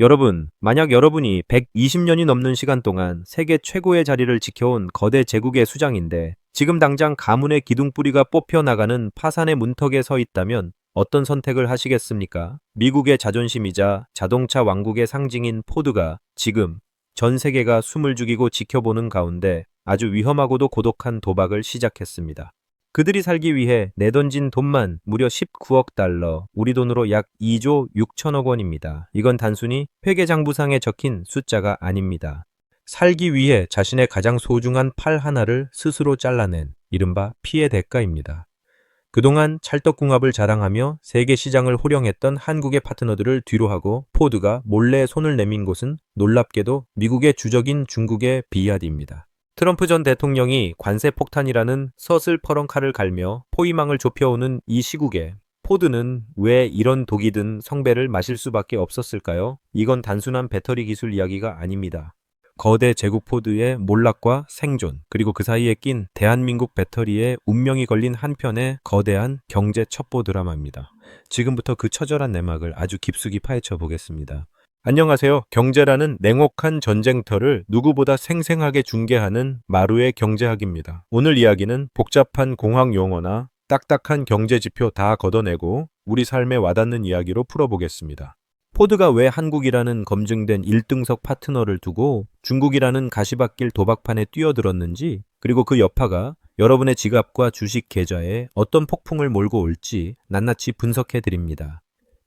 여러분, 만약 여러분이 120년이 넘는 시간 동안 세계 최고의 자리를 지켜온 거대 제국의 수장인데 지금 당장 가문의 기둥뿌리가 뽑혀 나가는 파산의 문턱에 서 있다면 어떤 선택을 하시겠습니까? 미국의 자존심이자 자동차 왕국의 상징인 포드가 지금 전 세계가 숨을 죽이고 지켜보는 가운데 아주 위험하고도 고독한 도박을 시작했습니다. 그들이 살기 위해 내던진 돈만 무려 19억 달러, 우리 돈으로 약 2조 6천억 원입니다. 이건 단순히 회계장부상에 적힌 숫자가 아닙니다. 살기 위해 자신의 가장 소중한 팔 하나를 스스로 잘라낸 이른바 피해 대가입니다. 그동안 찰떡궁합을 자랑하며 세계 시장을 호령했던 한국의 파트너들을 뒤로하고 포드가 몰래 손을 내민 곳은 놀랍게도 미국의 주적인 중국의 비아디입니다. 트럼프 전 대통령이 관세 폭탄이라는 서슬퍼런 칼을 갈며 포위망을 좁혀오는 이 시국에 포드는 왜 이런 독이 든 성배를 마실 수밖에 없었을까요? 이건 단순한 배터리 기술 이야기가 아닙니다. 거대 제국 포드의 몰락과 생존, 그리고 그 사이에 낀 대한민국 배터리의 운명이 걸린 한편의 거대한 경제 첩보 드라마입니다. 지금부터 그 처절한 내막을 아주 깊숙이 파헤쳐 보겠습니다. 안녕하세요. 경제라는 냉혹한 전쟁터를 누구보다 생생하게 중계하는 마루의 경제학입니다. 오늘 이야기는 복잡한 공학 용어나 딱딱한 경제 지표 다 걷어내고 우리 삶에 와닿는 이야기로 풀어보겠습니다. 포드가 왜 한국이라는 검증된 1등석 파트너를 두고 중국이라는 가시밭길 도박판에 뛰어들었는지, 그리고 그 여파가 여러분의 지갑과 주식 계좌에 어떤 폭풍을 몰고 올지 낱낱이 분석해 드립니다.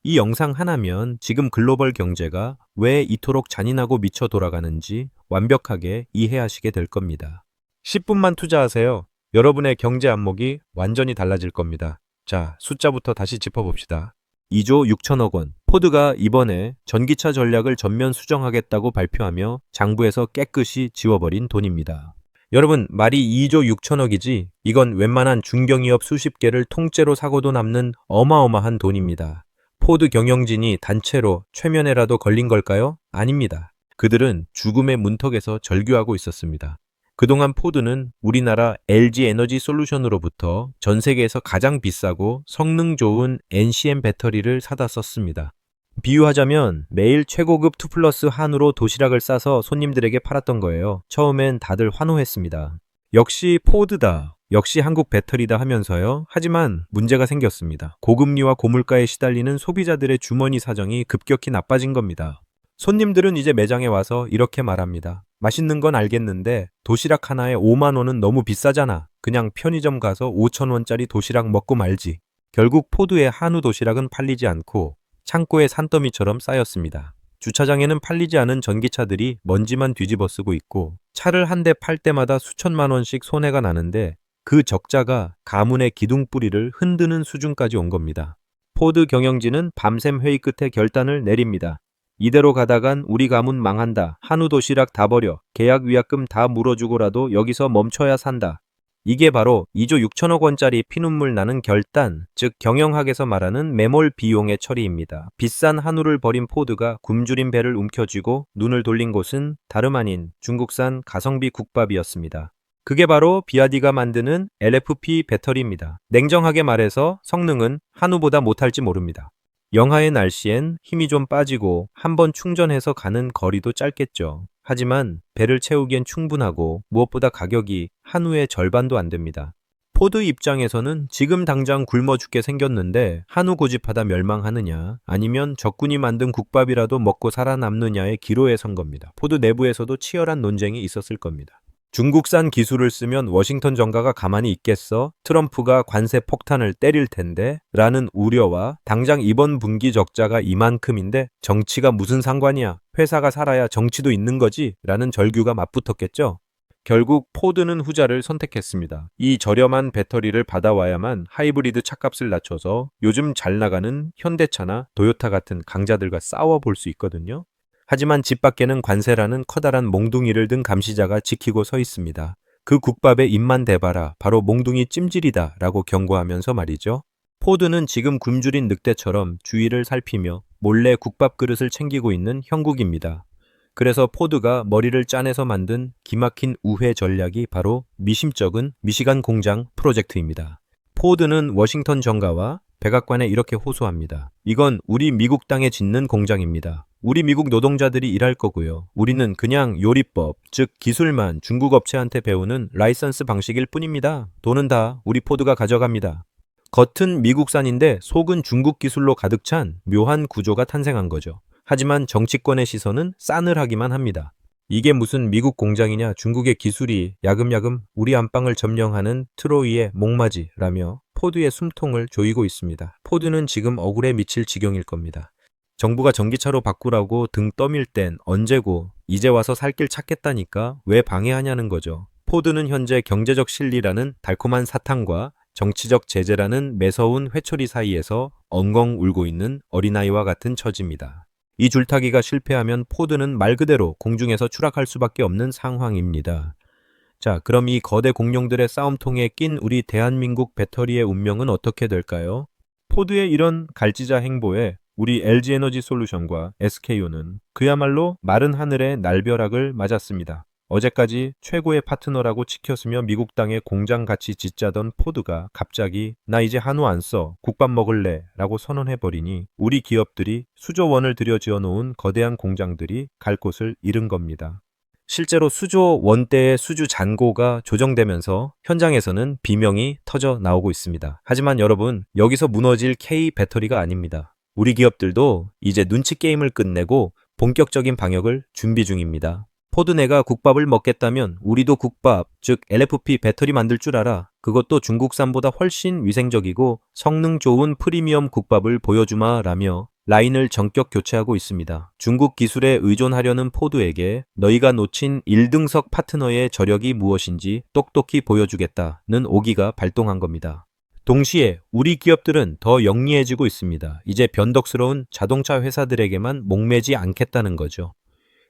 이 영상 하나면 지금 글로벌 경제가 왜 이토록 잔인하고 미쳐 돌아가는지 완벽하게 이해하시게 될 겁니다. 10분만 투자하세요. 여러분의 경제 안목이 완전히 달라질 겁니다. 자, 숫자부터 다시 짚어봅시다. 2조 6천억 원. 포드가 이번에 전기차 전략을 전면 수정하겠다고 발표하며 장부에서 깨끗이 지워버린 돈입니다. 여러분, 말이 2조 6천억이지 이건 웬만한 중경기업 수십 개를 통째로 사고도 남는 어마어마한 돈입니다. 포드 경영진이 단체로 최면에라도 걸린 걸까요? 아닙니다. 그들은 죽음의 문턱에서 절규하고 있었습니다. 그동안 포드는 우리나라 LG 에너지 솔루션으로부터 전 세계에서 가장 비싸고 성능 좋은 NCM 배터리를 사다 썼습니다. 비유하자면 매일 최고급 2 플러스 한우로 도시락을 싸서 손님들에게 팔았던 거예요. 처음엔 다들 환호했습니다. 역시 포드다. 역시 한국 배터리다 하면서요. 하지만 문제가 생겼습니다. 고금리와 고물가에 시달리는 소비자들의 주머니 사정이 급격히 나빠진 겁니다. 손님들은 이제 매장에 와서 이렇게 말합니다. 맛있는 건 알겠는데 도시락 하나에 5만 원은 너무 비싸잖아. 그냥 편의점 가서 5천 원짜리 도시락 먹고 말지. 결국 포드의 한우 도시락은 팔리지 않고 창고에 산더미처럼 쌓였습니다. 주차장에는 팔리지 않은 전기차들이 먼지만 뒤집어 쓰고 있고 차를 한 대 팔 때마다 수천만 원씩 손해가 나는데 그 적자가 가문의 기둥뿌리를 흔드는 수준까지 온 겁니다. 포드 경영진은 밤샘 회의 끝에 결단을 내립니다. 이대로 가다간 우리 가문 망한다. 한우 도시락 다 버려. 계약 위약금 다 물어주고라도 여기서 멈춰야 산다. 이게 바로 2조 6천억 원짜리 피눈물 나는 결단, 즉 경영학에서 말하는 매몰 비용의 처리입니다. 비싼 한우를 버린 포드가 굶주린 배를 움켜쥐고 눈을 돌린 곳은 다름 아닌 중국산 가성비 국밥이었습니다. 그게 바로 비아디가 만드는 LFP 배터리입니다. 냉정하게 말해서 성능은 한우보다 못할지 모릅니다. 영하의 날씨엔 힘이 좀 빠지고 한 번 충전해서 가는 거리도 짧겠죠. 하지만 배를 채우기엔 충분하고 무엇보다 가격이 한우의 절반도 안 됩니다. 포드 입장에서는 지금 당장 굶어 죽게 생겼는데 한우 고집하다 멸망하느냐 아니면 적군이 만든 국밥이라도 먹고 살아남느냐의 기로에 선 겁니다. 포드 내부에서도 치열한 논쟁이 있었을 겁니다. 중국산 기술을 쓰면 워싱턴 정가가 가만히 있겠어? 트럼프가 관세 폭탄을 때릴 텐데? 라는 우려와 당장 이번 분기 적자가 이만큼인데 정치가 무슨 상관이야? 회사가 살아야 정치도 있는 거지? 라는 절규가 맞붙었겠죠? 결국 포드는 후자를 선택했습니다. 이 저렴한 배터리를 받아와야만 하이브리드 차값을 낮춰서 요즘 잘 나가는 현대차나 도요타 같은 강자들과 싸워볼 수 있거든요. 하지만 집 밖에는 관세라는 커다란 몽둥이를 든 감시자가 지키고 서 있습니다. 그 국밥에 입만 대봐라. 바로 몽둥이 찜질이다. 라고 경고하면서 말이죠. 포드는 지금 굶주린 늑대처럼 주위를 살피며 몰래 국밥 그릇을 챙기고 있는 형국입니다. 그래서 포드가 머리를 짜내서 만든 기막힌 우회 전략이 바로 미심쩍은 미시간 공장 프로젝트입니다. 포드는 워싱턴 정가와 백악관에 이렇게 호소합니다. 이건 우리 미국 땅에 짓는 공장입니다. 우리 미국 노동자들이 일할 거고요. 우리는 그냥 요리법, 즉 기술만 중국 업체한테 배우는 라이선스 방식일 뿐입니다. 돈은 다 우리 포드가 가져갑니다. 겉은 미국산인데 속은 중국 기술로 가득 찬 묘한 구조가 탄생한 거죠. 하지만 정치권의 시선은 싸늘하기만 합니다. 이게 무슨 미국 공장이냐 중국의 기술이 야금야금 우리 안방을 점령하는 트로이의 목마지라며 포드의 숨통을 조이고 있습니다. 포드는 지금 억울에 미칠 지경일 겁니다. 정부가 전기차로 바꾸라고 등 떠밀 땐 언제고 이제 와서 살 길 찾겠다니까 왜 방해하냐는 거죠. 포드는 현재 경제적 실리라는 달콤한 사탕과 정치적 제재라는 매서운 회초리 사이에서 엉엉 울고 있는 어린아이와 같은 처지입니다. 이 줄타기가 실패하면 포드는 말 그대로 공중에서 추락할 수밖에 없는 상황입니다. 자, 그럼 이 거대 공룡들의 싸움통에 낀 우리 대한민국 배터리의 운명은 어떻게 될까요? 포드의 이런 갈지자 행보에 우리 LG에너지 솔루션과 SKO는 그야말로 마른 하늘의 날벼락을 맞았습니다. 어제까지 최고의 파트너라고 지켰으며 미국 땅에 공장 같이 짓자던 포드가 갑자기 나 이제 한우 안 써. 국밥 먹을래. 라고 선언해버리니 우리 기업들이 수조 원을 들여 지어 놓은 거대한 공장들이 갈 곳을 잃은 겁니다. 실제로 수조 원대의 수주 잔고가 조정되면서 현장에서는 비명이 터져 나오고 있습니다. 하지만 여러분, 여기서 무너질 K 배터리가 아닙니다. 우리 기업들도 이제 눈치 게임을 끝내고 본격적인 방역을 준비 중입니다. 포드네가 국밥을 먹겠다면 우리도 국밥, 즉 LFP 배터리 만들 줄 알아. 그것도 중국산보다 훨씬 위생적이고 성능 좋은 프리미엄 국밥을 보여주마 라며 라인을 전격 교체하고 있습니다. 중국 기술에 의존하려는 포드에게 너희가 놓친 1등석 파트너의 저력이 무엇인지 똑똑히 보여주겠다는 오기가 발동한 겁니다. 동시에 우리 기업들은 더 영리해지고 있습니다. 이제 변덕스러운 자동차 회사들에게만 목매지 않겠다는 거죠.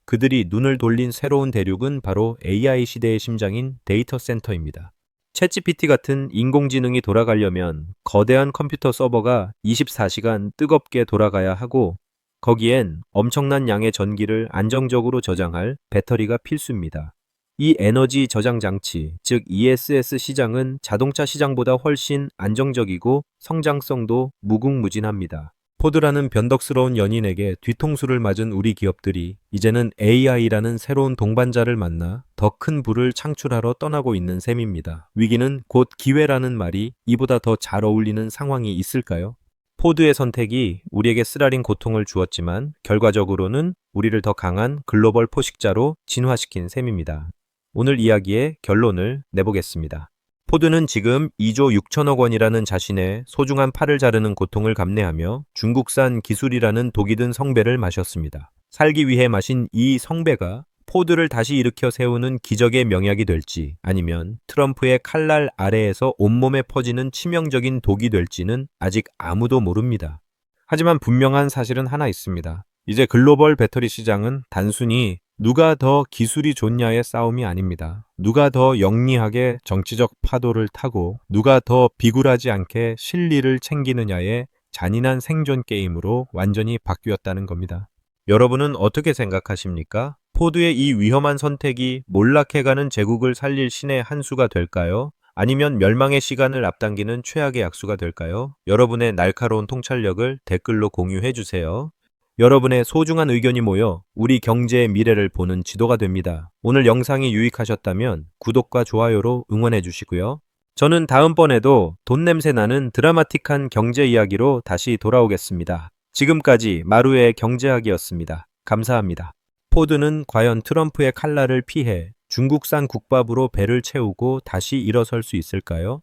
그들이 눈을 돌린 새로운 대륙은 바로 AI 시대의 심장인 데이터 센터입니다. 챗GPT 같은 인공지능이 돌아가려면 거대한 컴퓨터 서버가 24시간 뜨겁게 돌아가야 하고 거기엔 엄청난 양의 전기를 안정적으로 저장할 배터리가 필수입니다. 이 에너지 저장 장치, 즉 ESS 시장은 자동차 시장보다 훨씬 안정적이고 성장성도 무궁무진합니다. 포드라는 변덕스러운 연인에게 뒤통수를 맞은 우리 기업들이 이제는 AI라는 새로운 동반자를 만나 더 큰 부를 창출하러 떠나고 있는 셈입니다. 위기는 곧 기회라는 말이 이보다 더 잘 어울리는 상황이 있을까요? 포드의 선택이 우리에게 쓰라린 고통을 주었지만 결과적으로는 우리를 더 강한 글로벌 포식자로 진화시킨 셈입니다. 오늘 이야기의 결론을 내보겠습니다. 포드는 지금 2조 6천억 원이라는 자신의 소중한 팔을 자르는 고통을 감내하며 중국산 기술이라는 독이 든 성배를 마셨습니다. 살기 위해 마신 이 성배가 포드를 다시 일으켜 세우는 기적의 명약이 될지 아니면 트럼프의 칼날 아래에서 온몸에 퍼지는 치명적인 독이 될지는 아직 아무도 모릅니다. 하지만 분명한 사실은 하나 있습니다. 이제 글로벌 배터리 시장은 단순히 누가 더 기술이 좋냐의 싸움이 아닙니다. 누가 더 영리하게 정치적 파도를 타고 누가 더 비굴하지 않게 실리를 챙기느냐의 잔인한 생존 게임으로 완전히 바뀌었다는 겁니다. 여러분은 어떻게 생각하십니까? 포드의 이 위험한 선택이 몰락해가는 제국을 살릴 신의 한 수가 될까요? 아니면 멸망의 시간을 앞당기는 최악의 약수가 될까요? 여러분의 날카로운 통찰력을 댓글로 공유해 주세요. 여러분의 소중한 의견이 모여 우리 경제의 미래를 보는 지도가 됩니다. 오늘 영상이 유익하셨다면 구독과 좋아요로 응원해 주시고요. 저는 다음번에도 돈 냄새 나는 드라마틱한 경제 이야기로 다시 돌아오겠습니다. 지금까지 마루의 경제학이었습니다. 감사합니다. 포드는 과연 트럼프의 칼날을 피해 중국산 국밥으로 배를 채우고 다시 일어설 수 있을까요?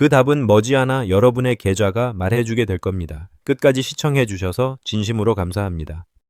그 답은 머지않아 여러분의 계좌가 말해주게 될 겁니다. 끝까지 시청해 주셔서 진심으로 감사합니다.